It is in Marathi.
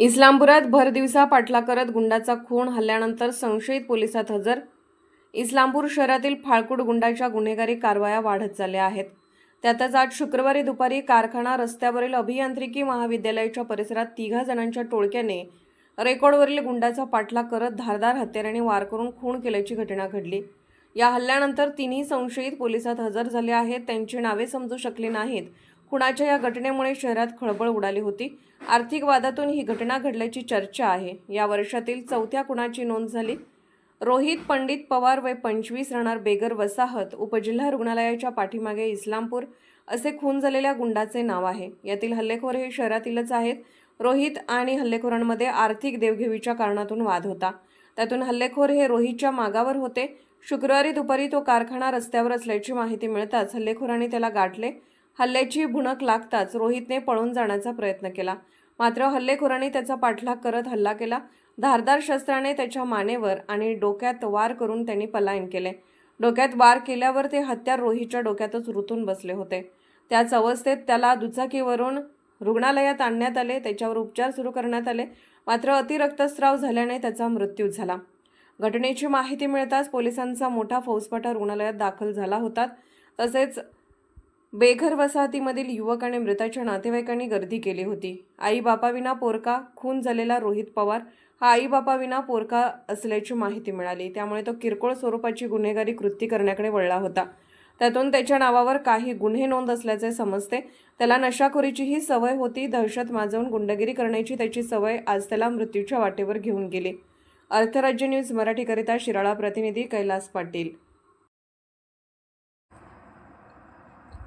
इस्लामपुरात भरदिवसा पाठला करत गुंडाचा खून हल्ल्यानंतर संशयित पोलिसात हजर. इस्लामपूर शहरातील फाळकूट गुंडाच्या गुन्हेगारी कारवाया वाढत चालल्या आहेत. त्यातच आज शुक्रवारी दुपारी कारखाना रस्त्यावरील अभियांत्रिकी महाविद्यालयाच्या परिसरात तिघा जणांच्या टोळक्याने रेकॉर्डवरील गुंडाचा पाठलाग करत धारदार हत्याराने वार करून खून केल्याची घटना घडली. या हल्ल्यानंतर तिन्ही संशयित पोलिसात हजर झाले आहेत. त्यांची नावे समजू शकली नाहीत. खुणाच्या या घटनेमुळे शहरात खळबळ उडाली होती? आर्थिक वादातून ही घटना घडल्याची चर्चा आहे. या वर्षातील चौथ्या खुणाची नोंद झाली? रोहित पंडित पवार वय पंचवीस राहणार बेगर वसाहत उपजिल्हा रुग्णालयाच्या पाठीमागे इस्लामपूर असे खून झालेल्या गुंडाचे नाव आहे. यातील हल्लेखोर हे शहरातीलच आहेत. रोहित आणि हल्लेखोरांमध्ये आर्थिक देवघेवीच्या कारणातून वाद होता. त्यातून हल्लेखोर हे रोहितच्या मागावर होते. शुक्रवारी दुपारी तो कारखाना रस्त्यावर असल्याची माहिती मिळताच हल्लेखोरांनी त्याला गाठले. हल्ल्याची भुणक लागताच रोहितने पळून जाण्याचा प्रयत्न केला. मात्र हल्लेखोरांनी त्याचा पाठलाग करत हल्ला केला. धारदार शस्त्राने त्याच्या मानेवर आणि डोक्यात वार करून त्यांनी पलायन केले. डोक्यात वार केल्यावर ते हत्यार रोहितच्या डोक्यातच रुतून बसले होते. त्याच अवस्थेत त्याला दुचाकीवरून रुग्णालयात आणण्यात आले. त्याच्यावर उपचार सुरू करण्यात आले. मात्र अतिरक्तस्राव झाल्याने त्याचा मृत्यू झाला. घटनेची माहिती मिळताच पोलिसांचा मोठा फौजफाटा रुग्णालयात दाखल झाला होता. तसेच बेघर वसाहतीमधील युवक आणि मृताच्या नातेवाईकांनी गर्दी केली होती. आई बापाविना पोरका खून झालेला रोहित पवार हा आईबापाविना पोरका असल्याची माहिती मिळाली. त्यामुळे तो किरकोळ स्वरूपाची गुन्हेगारी कृती करण्याकडे वळला होता. त्यातून त्याच्या नावावर काही गुन्हे नोंद असल्याचे समजते. त्याला नशाखोरीचीही सवय होती. दहशत माजवून गुंडगिरी करण्याची त्याची सवय आज त्याला मृत्यूच्या वाटेवर घेऊन गेली. अर्थराज्य न्यूज मराठीकरिता शिराळा प्रतिनिधी कैलास पाटील.